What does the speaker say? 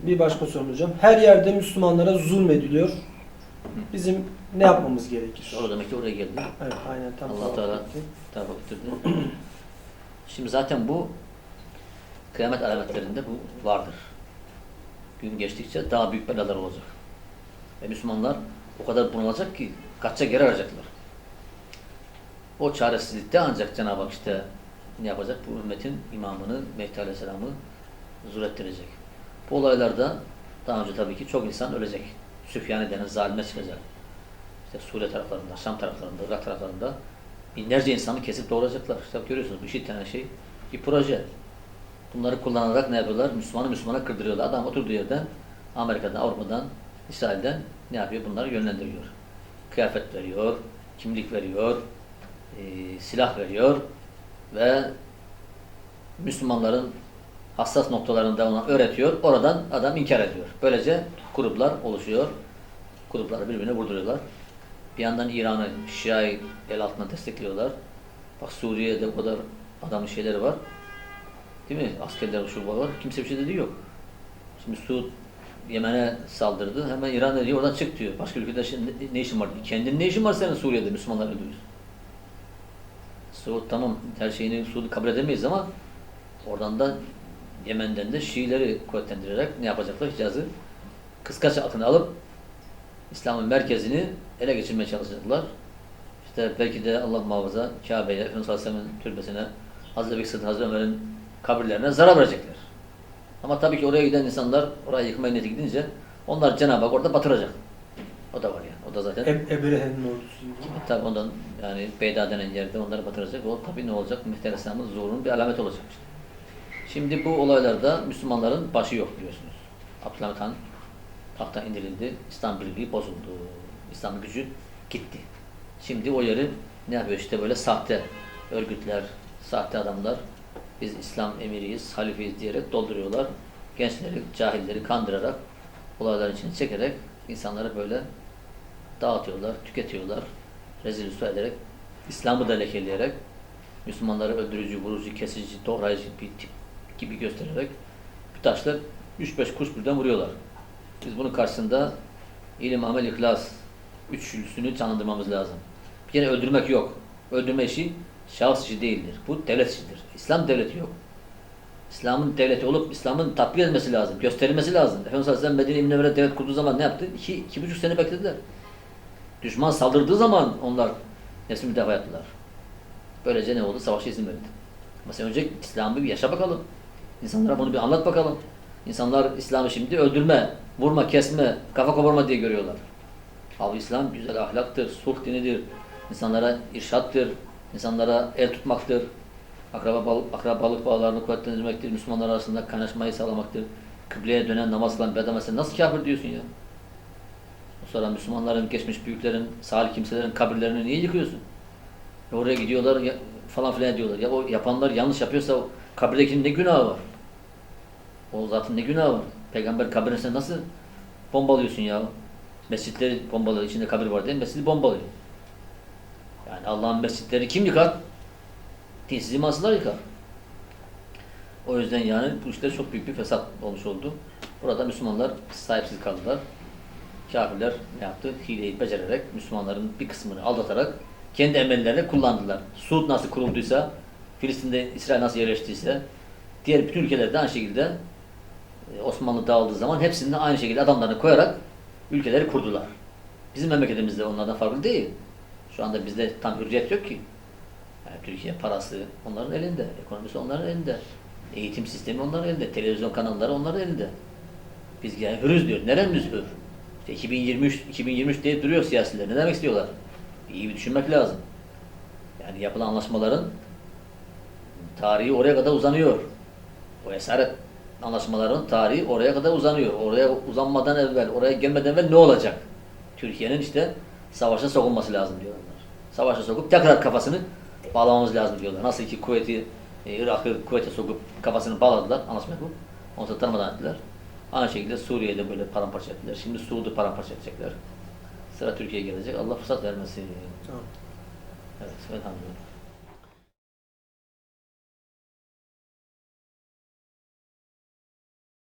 Bir başka sorum hocam. Her yerde Müslümanlara zulmediliyor. Bizim ne yapmamız gerekir? O demek ki oraya geldi. Evet, aynen tam Allah Teala tavuk getirdi. Şimdi zaten bu kıyamet alametlerinde bu vardır. Gün geçtikçe daha büyük belalar olacak. Ve Müslümanlar o kadar bunalacak ki kaçacak yer arayacaklar. O çaresizlikte ancak Cenab-ı Hak işte ne yapacak? Bu ümmetin imamını Mehdi Aleyhisselam'ı zuhur ettirecek. Bu olaylarda daha önce tabii ki çok insan ölecek. Süfyan denen zalime çıkacak. İşte Suriye taraflarında, Şam taraflarında, Irak taraflarında binlerce insanı kesip doğuracaklar. İşte görüyorsunuz bu işit denen şey bir proje. Bunları kullanarak ne yapıyorlar? Müslümanı Müslümana kırdırıyorlar. Adam oturduğu yerden Amerika'dan, Avrupa'dan, İsrail'den ne yapıyor? Bunları yönlendiriyor. Kıyafet veriyor, kimlik veriyor, e, silah veriyor ve Müslümanların hassas noktalarında ona öğretiyor. Oradan adam inkar ediyor. Böylece gruplar oluşuyor. Grupları birbirine vurduruyorlar. Bir yandan İran'ı Şia'yı el altına destekliyorlar. Bak Suriye'de o kadar adamın şeyleri var. Değil mi? Askerler şu var. Kimse bir şey dediği yok. Şimdi Suud Yemen'e saldırdı. Hemen İran diyor oradan çık diyor. Başka ülkede ne işin var? Kendinin ne işin var senin Suriye'de Müslümanlar öldürüyorsun. Suud tamam her şeyini Suud'u kabul edemeyiz ama oradan da Yemen'den de Şiileri kuvvetlendirerek ne yapacaklar? Hicaz'ı kıskaç altına alıp İslam'ın merkezini ele geçirmeye çalışacaklar. İşte belki de Allah muhafaza Kabe'ye, Efendimiz Aleyhisselam'ın türbesine, Hazreti Bekir Sıddık, Hazreti Ömer'in kabirlerine zarar verecekler. Ama tabii ki oraya giden insanlar, oraya yıkmaya niyeti gidince onlar Cenab-ı Hak orada batıracak. O da var yani. O da zaten E Ebrehe'nin ordusu gibi. tabii ondan yani Beyda denen yerde onları batıracak. O tabii ne olacak? Mehdi Aleyhisselam'ın zuhurunun bir alamet olacak işte. Şimdi bu olaylarda Müslümanların başı yok biliyorsunuz. Abdülhamit Han tahttan indirildi. İslam birliği bozuldu. İslam gücü gitti. Şimdi o yeri ne yapıyor işte böyle sahte örgütler, sahte adamlar biz İslam emiriyiz, halifeyiz diyerek dolduruyorlar. Gençleri, cahilleri kandırarak olayların içine çekerek insanları böyle dağıtıyorlar, tüketiyorlar. Rezil rüsva ederek, İslam'ı da lekeleyerek Müslümanları öldürücü, vurucu, kesici, doğrayıcı bir tip gibi göstererek bir taşla 3-5 kuş birden vuruyorlar. Biz bunun karşısında ilim, amel, ihlas üçlüsünü canlandırmamız lazım. Bir kere öldürmek yok. Öldürme işi şahıs işi değildir. Bu devlet işidir. İslam devleti yok. İslam'ın devleti olup İslam'ın tatbik edilmesi lazım. Gösterilmesi lazım. Efendimiz Aleyhisselam Medine-i Münevvere devlet kurduğu zaman ne yaptı? İki, iki buçuk sene beklediler. Düşman saldırdığı zaman onlar nefsi müdafaa yaptılar. Böylece ne oldu? Savaşa izin verildi. Ama sen önce İslam'ı bir yaşa bakalım. İnsanlara bunu bir anlat bakalım. İnsanlar İslam'ı şimdi öldürme, vurma, kesme, kafa koparma diye görüyorlar. Abi İslam güzel ahlaktır, sulh dinidir. İnsanlara irşattır, insanlara el tutmaktır. Akrabalık, akrabalık bağlarını kuvvetlendirmektir. Müslümanlar arasında kaynaşmayı sağlamaktır. Kıbleye dönen namaz kılan bir nasıl kafir diyorsun ya? Sonra Müslümanların, geçmiş büyüklerin, salih kimselerin kabirlerini niye yıkıyorsun? E oraya gidiyorlar falan filan diyorlar. Ya o yapanlar yanlış yapıyorsa kabirdekinin ne günahı var? O zatın ne günahı var? Peygamber kabrine nasıl bombalıyorsun ya? Mescitleri bombalıyor, içinde kabir var diye mescidi bombalıyor. Yani Allah'ın mescitleri kim yıkar? Dinsiz imansızlar yıkar. O yüzden yani bu işte çok büyük bir fesat olmuş oldu. Burada Müslümanlar sahipsiz kaldılar. Kafirler ne yaptı? Hileyi becererek Müslümanların bir kısmını aldatarak kendi emellerine kullandılar. Suud nasıl kurulduysa, Filistin'de İsrail nasıl yerleştiyse, diğer bütün ülkelerde aynı şekilde e, Osmanlı dağıldığı zaman hepsinde aynı şekilde adamlarını koyarak ülkeleri kurdular. Bizim memleketimizde onlardan farklı değil. Şu anda bizde tam hürriyet yok ki. Yani Türkiye parası onların elinde, ekonomisi onların elinde. Eğitim sistemi onların elinde, televizyon kanalları onların elinde. Biz yani hürüz diyor. Neremiz hür? İşte 2023, 2023 diye duruyor siyasiler. Ne demek istiyorlar? İyi bir düşünmek lazım. Yani yapılan anlaşmaların tarihi oraya kadar uzanıyor. O esaret anlaşmaların tarihi oraya kadar uzanıyor. Oraya uzanmadan evvel, oraya gelmeden evvel ne olacak? Türkiye'nin işte savaşa sokulması lazım diyorlar. Savaşa sokup tekrar kafasını bağlamamız lazım diyorlar. Nasıl ki kuvveti, e, Irak'ı kuvvete sokup kafasını bağladılar, anlaşma yapıp, onu da tanımadan ettiler. Aynı şekilde Suriye'de böyle paramparça ettiler. Şimdi Suud'u paramparça edecekler. Sıra Türkiye'ye gelecek. Allah fırsat vermesin. Tamam. Evet, elhamdülillah.